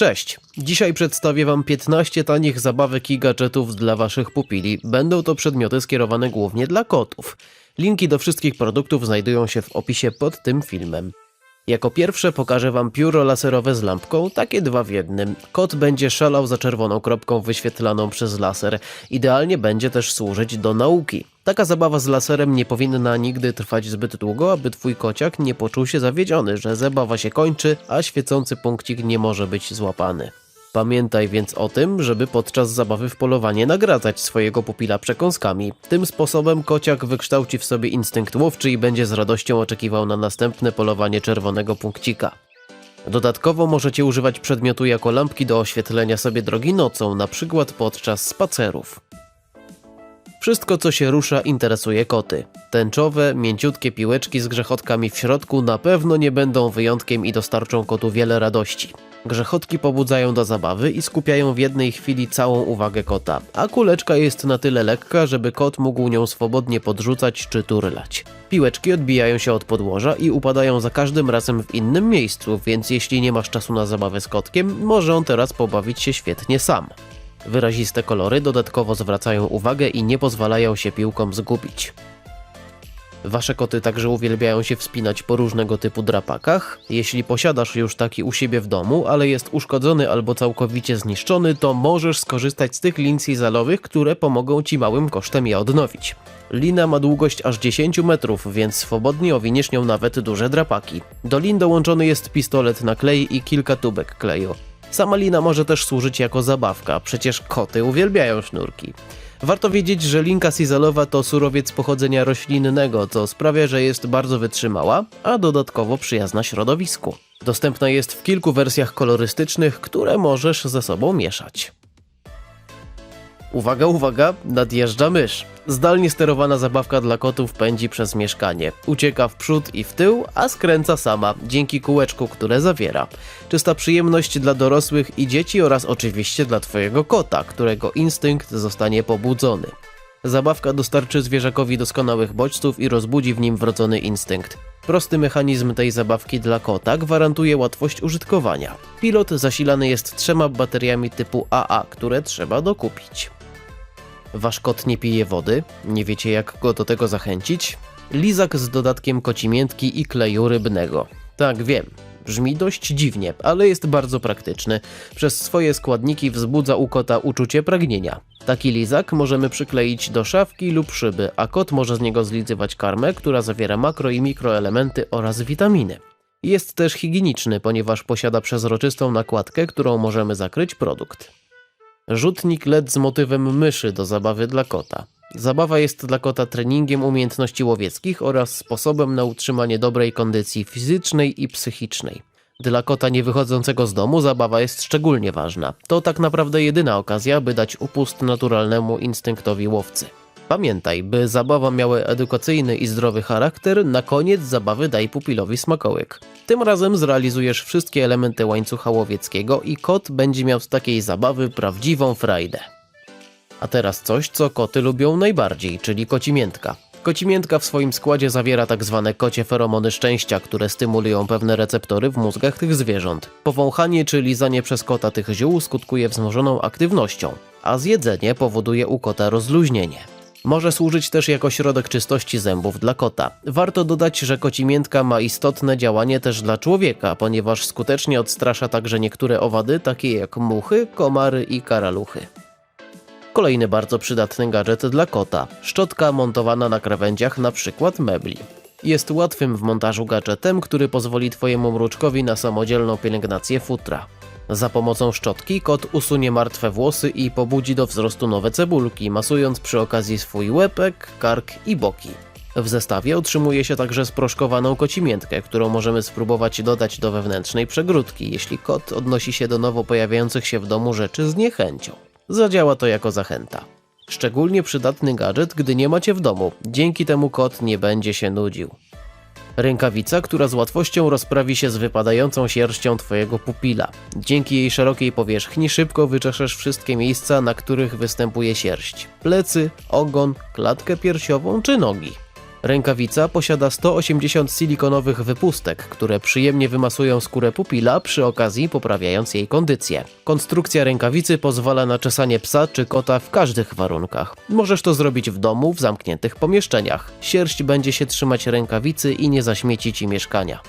Cześć! Dzisiaj przedstawię Wam 15 tanich zabawek i gadżetów dla Waszych pupili. Będą to przedmioty skierowane głównie dla kotów. Linki do wszystkich produktów znajdują się w opisie pod tym filmem. Jako pierwsze pokażę Wam pióro laserowe z lampką, takie dwa w jednym. Kot będzie szalał za czerwoną kropką wyświetlaną przez laser. Idealnie będzie też służyć do nauki. Taka zabawa z laserem nie powinna nigdy trwać zbyt długo, aby Twój kociak nie poczuł się zawiedziony, że zabawa się kończy, a świecący punkcik nie może być złapany. Pamiętaj więc o tym, żeby podczas zabawy w polowanie nagradzać swojego pupila przekąskami. Tym sposobem kociak wykształci w sobie instynkt łowczy i będzie z radością oczekiwał na następne polowanie czerwonego punkcika. Dodatkowo możecie używać przedmiotu jako lampki do oświetlenia sobie drogi nocą, na przykład podczas spacerów. Wszystko, co się rusza, interesuje koty. Tęczowe, mięciutkie piłeczki z grzechotkami w środku na pewno nie będą wyjątkiem i dostarczą kotu wiele radości. Grzechotki pobudzają do zabawy i skupiają w jednej chwili całą uwagę kota, a kuleczka jest na tyle lekka, żeby kot mógł nią swobodnie podrzucać czy turlać. Piłeczki odbijają się od podłoża i upadają za każdym razem w innym miejscu, więc jeśli nie masz czasu na zabawę z kotkiem, może on teraz pobawić się świetnie sam. Wyraziste kolory dodatkowo zwracają uwagę i nie pozwalają się piłkom zgubić. Wasze koty także uwielbiają się wspinać po różnego typu drapakach. Jeśli posiadasz już taki u siebie w domu, ale jest uszkodzony albo całkowicie zniszczony, to możesz skorzystać z tych lin sizalowych, które pomogą ci małym kosztem je odnowić. Lina ma długość aż 10 metrów, więc swobodnie owiniesz nią nawet duże drapaki. Do lin dołączony jest pistolet na klej i kilka tubek kleju. Sama lina może też służyć jako zabawka, przecież koty uwielbiają sznurki. Warto wiedzieć, że linka sizalowa to surowiec pochodzenia roślinnego, co sprawia, że jest bardzo wytrzymała, a dodatkowo przyjazna środowisku. Dostępna jest w kilku wersjach kolorystycznych, które możesz ze sobą mieszać. Uwaga, uwaga, nadjeżdża mysz. Zdalnie sterowana zabawka dla kotów pędzi przez mieszkanie. Ucieka w przód i w tył, a skręca sama, dzięki kółeczku, które zawiera. Czysta przyjemność dla dorosłych i dzieci oraz oczywiście dla Twojego kota, którego instynkt zostanie pobudzony. Zabawka dostarczy zwierzakowi doskonałych bodźców i rozbudzi w nim wrodzony instynkt. Prosty mechanizm tej zabawki dla kota gwarantuje łatwość użytkowania. Pilot zasilany jest trzema bateriami typu AA, które trzeba dokupić. Wasz kot nie pije wody? Nie wiecie jak go do tego zachęcić? Lizak z dodatkiem kocimiętki i kleju rybnego. Tak, wiem. Brzmi dość dziwnie, ale jest bardzo praktyczny. Przez swoje składniki wzbudza u kota uczucie pragnienia. Taki lizak możemy przykleić do szafki lub szyby, a kot może z niego zlizywać karmę, która zawiera makro i mikroelementy oraz witaminy. Jest też higieniczny, ponieważ posiada przezroczystą nakładkę, którą możemy zakryć produkt. Rzutnik LED z motywem myszy do zabawy dla kota. Zabawa jest dla kota treningiem umiejętności łowieckich oraz sposobem na utrzymanie dobrej kondycji fizycznej i psychicznej. Dla kota nie wychodzącego z domu zabawa jest szczególnie ważna. To tak naprawdę jedyna okazja, by dać upust naturalnemu instynktowi łowcy. Pamiętaj, by zabawa miała edukacyjny i zdrowy charakter, na koniec zabawy daj pupilowi smakołyk. Tym razem zrealizujesz wszystkie elementy łańcucha łowieckiego i kot będzie miał z takiej zabawy prawdziwą frajdę. A teraz coś, co koty lubią najbardziej, czyli kocimiętka. Kocimiętka w swoim składzie zawiera tak zwane kocie feromony szczęścia, które stymulują pewne receptory w mózgach tych zwierząt. Powąchanie czy lizanie przez kota tych ziół skutkuje wzmożoną aktywnością, a zjedzenie powoduje u kota rozluźnienie. Może służyć też jako środek czystości zębów dla kota. Warto dodać, że kocimiętka ma istotne działanie też dla człowieka, ponieważ skutecznie odstrasza także niektóre owady, takie jak muchy, komary i karaluchy. Kolejny bardzo przydatny gadżet dla kota. Szczotka montowana na krawędziach przykład mebli. Jest łatwym w montażu gadżetem, który pozwoli Twojemu mruczkowi na samodzielną pielęgnację futra. Za pomocą szczotki kot usunie martwe włosy i pobudzi do wzrostu nowe cebulki, masując przy okazji swój łepek, kark i boki. W zestawie otrzymuje się także sproszkowaną kocimiętkę, którą możemy spróbować dodać do wewnętrznej przegródki, jeśli kot odnosi się do nowo pojawiających się w domu rzeczy z niechęcią. Zadziała to jako zachęta. Szczególnie przydatny gadżet, gdy nie macie w domu. Dzięki temu kot nie będzie się nudził. Rękawica, która z łatwością rozprawi się z wypadającą sierścią Twojego pupila. Dzięki jej szerokiej powierzchni szybko wyczeszesz wszystkie miejsca, na których występuje sierść. Plecy, ogon, klatkę piersiową czy nogi. Rękawica posiada 180 silikonowych wypustek, które przyjemnie wymasują skórę pupila, przy okazji poprawiając jej kondycję. Konstrukcja rękawicy pozwala na czesanie psa czy kota w każdych warunkach. Możesz to zrobić w domu, w zamkniętych pomieszczeniach. Sierść będzie się trzymać rękawicy i nie zaśmieci ci mieszkania.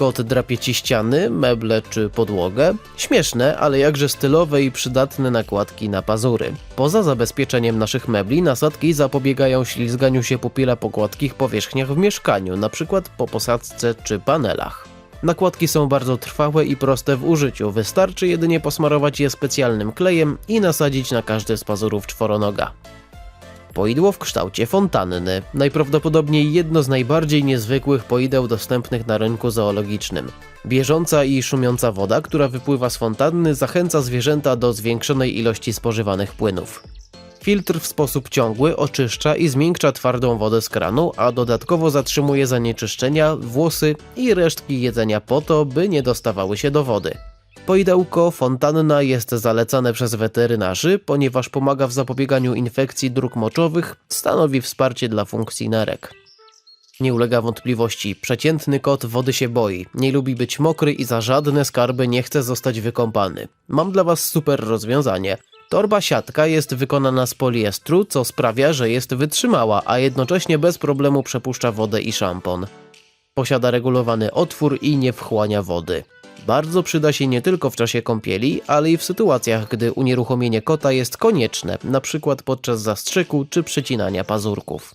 Kot drapie ci ściany, meble czy podłogę. Śmieszne, ale jakże stylowe i przydatne nakładki na pazury. Poza zabezpieczeniem naszych mebli, nasadki zapobiegają ślizganiu się pupila po gładkich powierzchniach w mieszkaniu, np. po posadzce czy panelach. Nakładki są bardzo trwałe i proste w użyciu, wystarczy jedynie posmarować je specjalnym klejem i nasadzić na każdy z pazurów czworonoga. Poidło w kształcie fontanny, najprawdopodobniej jedno z najbardziej niezwykłych poideł dostępnych na rynku zoologicznym. Bieżąca i szumiąca woda, która wypływa z fontanny, zachęca zwierzęta do zwiększonej ilości spożywanych płynów. Filtr w sposób ciągły oczyszcza i zmiękcza twardą wodę z kranu, a dodatkowo zatrzymuje zanieczyszczenia, włosy i resztki jedzenia po to, by nie dostawały się do wody. Poidełko fontanna jest zalecane przez weterynarzy, ponieważ pomaga w zapobieganiu infekcji dróg moczowych, stanowi wsparcie dla funkcji nerek. Nie ulega wątpliwości, przeciętny kot wody się boi, nie lubi być mokry i za żadne skarby nie chce zostać wykąpany. Mam dla Was super rozwiązanie. Torba siatka jest wykonana z poliestru, co sprawia, że jest wytrzymała, a jednocześnie bez problemu przepuszcza wodę i szampon. Posiada regulowany otwór i nie wchłania wody. Bardzo przyda się nie tylko w czasie kąpieli, ale i w sytuacjach, gdy unieruchomienie kota jest konieczne, np. podczas zastrzyku czy przycinania pazurków.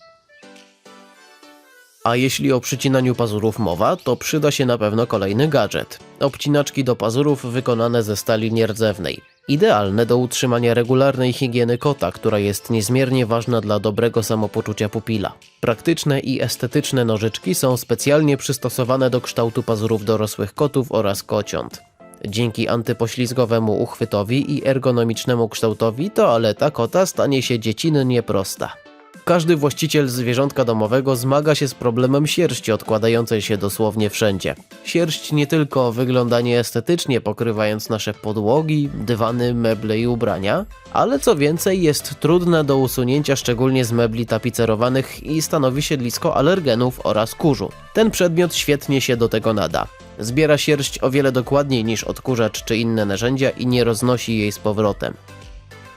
A jeśli o przycinaniu pazurów mowa, to przyda się na pewno kolejny gadżet. Obcinaczki do pazurów wykonane ze stali nierdzewnej. Idealne do utrzymania regularnej higieny kota, która jest niezmiernie ważna dla dobrego samopoczucia pupila. Praktyczne i estetyczne nożyczki są specjalnie przystosowane do kształtu pazurów dorosłych kotów oraz kociąt. Dzięki antypoślizgowemu uchwytowi i ergonomicznemu kształtowi toaleta kota stanie się dziecinnie prosta. Każdy właściciel zwierzątka domowego zmaga się z problemem sierści odkładającej się dosłownie wszędzie. Sierść nie tylko wygląda nieestetycznie pokrywając nasze podłogi, dywany, meble i ubrania, ale co więcej jest trudna do usunięcia szczególnie z mebli tapicerowanych i stanowi siedlisko alergenów oraz kurzu. Ten przedmiot świetnie się do tego nada. Zbiera sierść o wiele dokładniej niż odkurzacz czy inne narzędzia i nie roznosi jej z powrotem.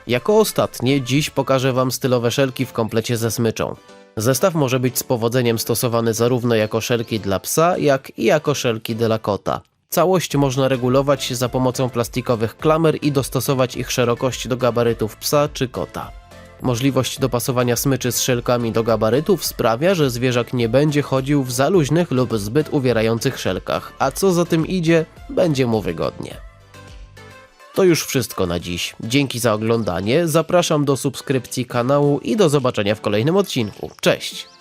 Jako ostatnie dziś pokażę Wam stylowe szelki w komplecie ze smyczą. Zestaw może być z powodzeniem stosowany zarówno jako szelki dla psa, jak i jako szelki dla kota. Całość można regulować za pomocą plastikowych klamer i dostosować ich szerokość do gabarytów psa czy kota. Możliwość dopasowania smyczy z szelkami do gabarytów sprawia, że zwierzak nie będzie chodził w za luźnych lub zbyt uwierających szelkach, a co za tym idzie, będzie mu wygodnie. To już wszystko na dziś. Dzięki za oglądanie, zapraszam do subskrypcji kanału i do zobaczenia w kolejnym odcinku. Cześć!